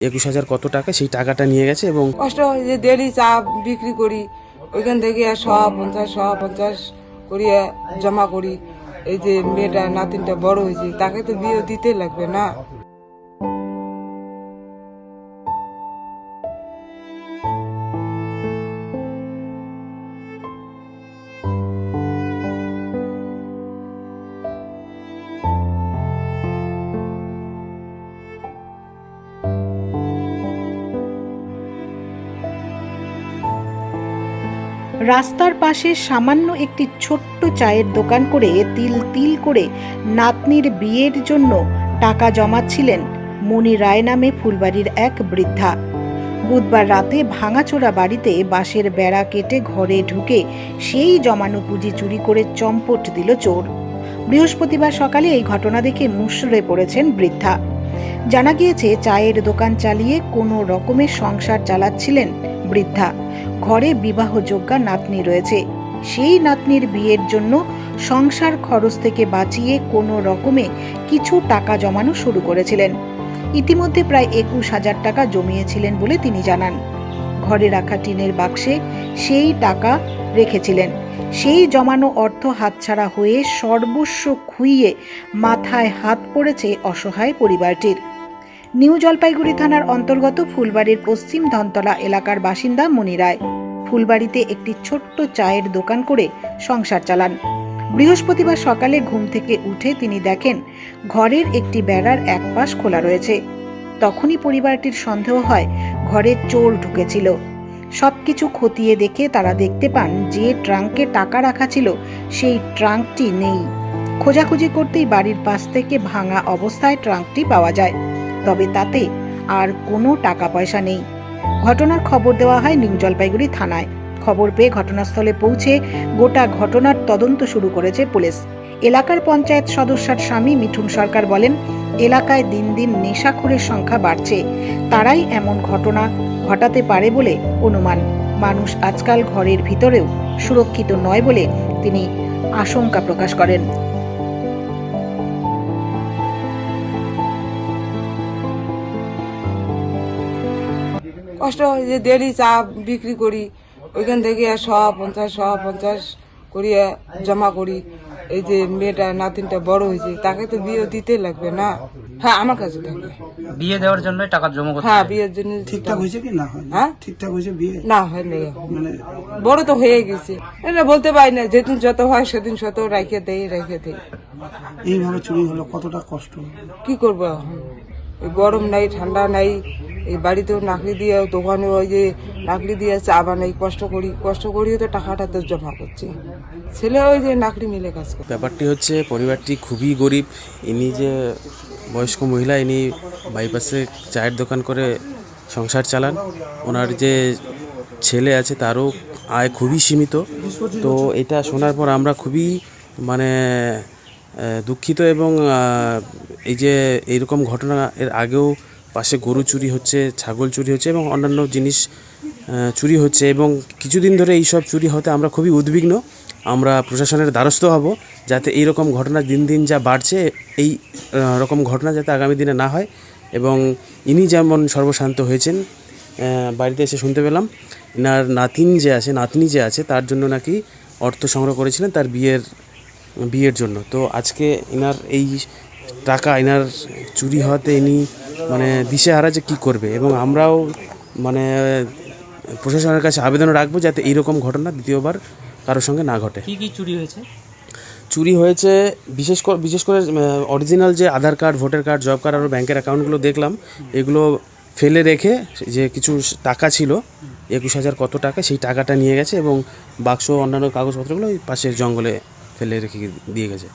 একুশ হাজার কত টাকা সেই টাকাটা নিয়ে গেছে এবং কষ্ট হয় যে ডেলি চা বিক্রি করি, ওইখান থেকে সব পঞ্চাশ সব পঞ্চাশ করিয়া জমা করি। এই যে মেয়েটা, নাতিনটা বড় হয়েছে, তাকে তো বিয়ে দিতে লাগবে না। রাস্তার পাশে সামান্য একটি ছোট্ট চায়ের দোকান করে তিল তিল করে নাতনির বিয়ের জন্য টাকা জমাচ্ছিলেন মণি রায় নামে ফুলবাড়ির এক বৃদ্ধা। বুধবার রাতে ভাঙাচোরা বাড়িতে বাঁশের বেড়া কেটে ঘরে ঢুকে সেই জমানো পুঁজি চুরি করে চম্পট দিল চোর। বৃহস্পতিবার সকালে এই ঘটনা দেখে মুষড়ে পড়েছেন বৃদ্ধা। জানা গিয়েছে, চায়ের দোকান চালিয়ে কোনো রকমের সংসার চালাচ্ছিলেন বৃদ্ধা। ঘরে বিবাহযোগ্যা নাতনি রয়েছে। সেই নাতনির বিয়ের জন্য সংসার খরচ থেকে বাঁচিয়ে কোনো রকমে কিছু টাকা জমানো শুরু করেছিলেন। ইতিমধ্যে প্রায় একুশ হাজার টাকা জমিয়েছিলেন বলে তিনি জানান। ঘরে রাখা টিনের বাক্সে সেই টাকা রেখেছিলেন। সেই জমানো অর্থ হাতছাড়া হয়ে সর্বস্ব খুইয়ে মাথায় হাত পড়েছে অসহায় পরিবারটির। নিউ জলপাইগুড়ি থানার অন্তর্গত ফুলবাড়ির পশ্চিম ধনতলা এলাকার বাসিন্দা মনি রায়। ফুলবাড়িতে একটি ছোট্ট চায়ের দোকান করে সংসার চালান। বৃহস্পতিবার সকালে ঘুম থেকে উঠে তিনি দেখেন, ঘরের একটি বেড়ার এক পাশ খোলা রয়েছে। তখনই পরিবারটির সন্দেহ হয়, ঘরে চোর ঢুকেছিল। সবকিছু খতিয়ে দেখে তারা দেখতে পান, যে ট্রাঙ্কে টাকা রাখা ছিল, সেই ট্রাঙ্কটি নেই। খোঁজাখুঁজি করতেই বাড়ির পাশ থেকে ভাঙা অবস্থায় ট্রাঙ্কটি পাওয়া যায়। তবে তাতে আর কোনো টাকা পয়সা নেই। ঘটনার খবর দেওয়া হয় নিউ জলপাইগুড়ি থানায়। খবর পেয়ে ঘটনাস্থলে পৌঁছে গোটা ঘটনার তদন্ত শুরু করেছে পুলিশ। এলাকার পঞ্চায়েত সদস্যার স্বামী মিঠুন সরকার বলেন, এলাকায় দিন দিন নেশাখোরের সংখ্যা বাড়ছে। তারাই এমন ঘটনা ঘটাতে পারে বলে অনুমান। মানুষ আজকাল ঘরের ভিতরেও সুরক্ষিত নয় বলে তিনি আশঙ্কা প্রকাশ করেন। কষ্ট হয় যে ডেলি চা বিক্রি করি ওইখান থেকে আর সব পঞ্চাশ সব পঞ্চাশ করিয়া জমা করি। এই যে মেয়েটা নাতিনটা বড় হয়েছে তাকে তো বিয়ে দিতে লাগবে না। হ্যাঁ আমার কাছে থাকে বিয়ে দেওয়ার জন্য টাকা জমা করতে হ্যাঁ বিয়ের জন্য ঠিকঠাক হয়েছে কি না? হ্যাঁ? ঠিকঠাক হয়েছে বিয়ে? না হয়নি। মানে বড় তো হয়ে গেছে। এটা বলতে পারি না যেদিন যত হয় সেদিন শত রাখে দেই রেখে দেই। এইভাবে চুরি হলো কতটা কষ্ট? কি করব এখন? গরম নাই, ঠান্ডা নাই, এই বাড়িতেও নাকলি দিয়ে, দোকানে ওই যে নাকলি দিয়ে চা বানাই, কষ্ট করি, কষ্ট করিও তো টাকাটা তো জমা করছি। ছেলে ওই যে নাকলি মিলে কাজ করে। ব্যাপারটি হচ্ছে, পরিবারটি খুবই গরিব। ইনি যে বয়স্ক মহিলা, ইনি বাইপাসে চায়ের দোকান করে সংসার চালান। ওনার যে ছেলে আছে, তারও আয় খুবই সীমিত। তো এটা শোনার পর আমরা খুবই মানে দুঃখিত এবং এই যে এইরকম ঘটনা এর আগেও পাশে গরু চুরি হচ্ছে, ছাগল চুরি হচ্ছে এবং অন্যান্য জিনিস চুরি হচ্ছে এবং কিছুদিন ধরে এই সব চুরি হতে আমরা খুবই উদ্বিগ্ন। আমরা প্রশাসনের দ্বারস্থ হব যাতে এই রকম ঘটনা দিন দিন যা বাড়ছে, এই রকম ঘটনা যাতে আগামী দিনে না হয় এবং ইনি যেমন সর্বশান্ত হয়েছেন বাড়িতে এসে শুনতে পেলাম, ইনার নাতিন যে আছে, নাতনি যে আছে, তার জন্য নাকি অর্থ সংগ্রহ করেছিলেন, তার বিয়ের বিয়ের জন্য। তো আজকে এনার এই টাকা এনার চুরি হওয়াতে ইনি মানে দিশেহারা যে কী করবে এবং আমরাও মানে প্রশাসনের কাছে আবেদন রাখব যাতে এইরকম ঘটনা দ্বিতীয়বার কারোর সঙ্গে না ঘটে। কি কি চুরি হয়েছে? চুরি হয়েছে বিশেষ করে বিশেষ করে অরিজিনাল যে Aadhaar card voter card job card আরও ব্যাংকের অ্যাকাউন্টগুলো দেখলাম এগুলো ফেলে রেখে যে কিছু টাকা ছিল একুশ হাজার কত টাকা সেই টাকাটা নিয়ে গেছে এবং বাক্স অন্যান্য কাগজপত্রগুলো ওই পাশের জঙ্গলে ফেলে রেখে দিয়ে গেছে।